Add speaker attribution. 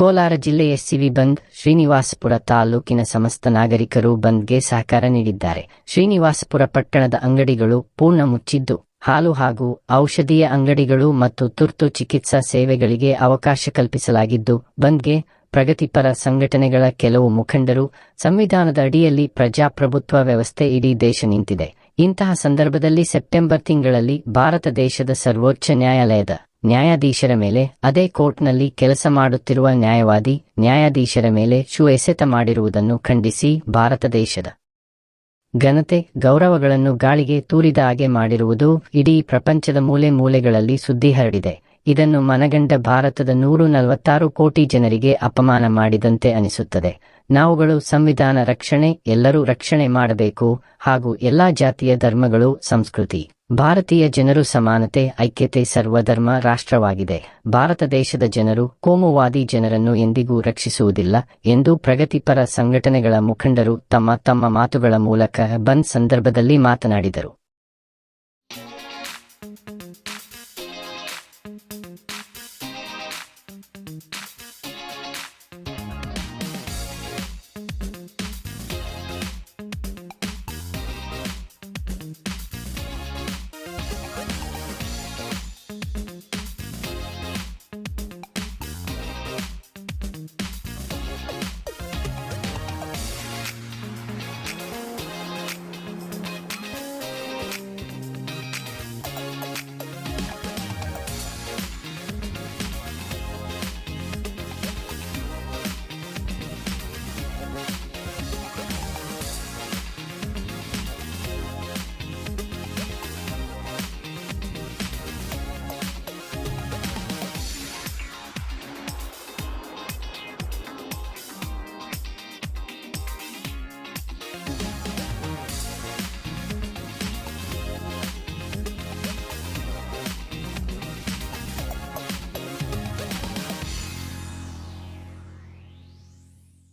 Speaker 1: ಕೋಲಾರ ಜಿಲ್ಲೆ ಎಸ್ಸಿವಿ ಬಂದ್ ಶ್ರೀನಿವಾಸಪುರ ತಾಲೂಕಿನ ಸಮಸ್ತ ನಾಗರಿಕರು ಬಂದ್ಗೆ ಸಹಕಾರ ನೀಡಿದ್ದಾರೆ. ಶ್ರೀನಿವಾಸಪುರ ಪಟ್ಟಣದ ಅಂಗಡಿಗಳು ಪೂರ್ಣ ಮುಚ್ಚಿದ್ದು, ಹಾಲು ಹಾಗೂ ಔಷಧೀಯ ಅಂಗಡಿಗಳು ಮತ್ತು ತುರ್ತು ಚಿಕಿತ್ಸಾ ಸೇವೆಗಳಿಗೆ ಅವಕಾಶ ಕಲ್ಪಿಸಲಾಗಿದ್ದು, ಬಂದ್ಗೆ ಪ್ರಗತಿಪರ ಸಂಘಟನೆಗಳ ಕೆಲವು ಮುಖಂಡರು ಸಂವಿಧಾನದ ಅಡಿಯಲ್ಲಿ ಪ್ರಜಾಪ್ರಭುತ್ವ ವ್ಯವಸ್ಥೆ ಇಡೀ ದೇಶ ನಿಂತಿದೆ. ಇಂತಹ ಸಂದರ್ಭದಲ್ಲಿ ಸೆಪ್ಟೆಂಬರ್ ತಿಂಗಳಲ್ಲಿ ಭಾರತ ದೇಶದ ಸರ್ವೋಚ್ಚ ನ್ಯಾಯಾಲಯದ ನ್ಯಾಯಾಧೀಶರ ಮೇಲೆ, ಅದೇ ಕೋರ್ಟ್ನಲ್ಲಿ ಕೆಲಸ ಮಾಡುತ್ತಿರುವ ನ್ಯಾಯವಾದಿ, ನ್ಯಾಯಾಧೀಶರ ಮೇಲೆ ಶೂ ಎಸೆತ ಮಾಡಿರುವುದನ್ನು ಖಂಡಿಸಿ ಭಾರತ ದೇಶದ ಘನತೆ, ಗೌರವಗಳನ್ನು ಗಾಳಿಗೆ ತೂರಿದ ಹಾಗೆ ಮಾಡಿರುವುದು ಇಡೀ ಪ್ರಪಂಚದ ಮೂಲೆ ಮೂಲೆಗಳಲ್ಲಿ ಸುದ್ದಿ ಹರಡಿದೆ. ಇದನ್ನು ಮನಗಂಡ ಭಾರತದ ನೂರು ನಲವತ್ತಾರು ಕೋಟಿ ಜನರಿಗೆ ಅಪಮಾನ ಮಾಡಿದಂತೆ ಅನಿಸುತ್ತದೆ. ನಾವುಗಳು ಸಂವಿಧಾನ ರಕ್ಷಣೆ, ಎಲ್ಲರೂ ರಕ್ಷಣೆ ಮಾಡಬೇಕು, ಹಾಗೂ ಎಲ್ಲಾ ಜಾತಿಯ ಧರ್ಮಗಳು, ಸಂಸ್ಕೃತಿ. ಭಾರತೀಯ ಜನರು ಸಮಾನತೆ, ಐಕ್ಯತೆ, ಸರ್ವಧರ್ಮ, ರಾಷ್ಟ್ರವಾಗಿದೆ. ಭಾರತ ದೇಶದ ಜನರು ಕೋಮುವಾದಿ ಜನರನ್ನು ಎಂದಿಗೂ ರಕ್ಷಿಸುವುದಿಲ್ಲ ಎಂದು ಪ್ರಗತಿಪರ ಸಂಘಟನೆಗಳ ಮುಖಂಡರು ತಮ್ಮ ತಮ್ಮ ಮಾತುಗಳ ಮೂಲಕ ಬಂದ್ ಸಂದರ್ಭದಲ್ಲಿ ಮಾತನಾಡಿದರು.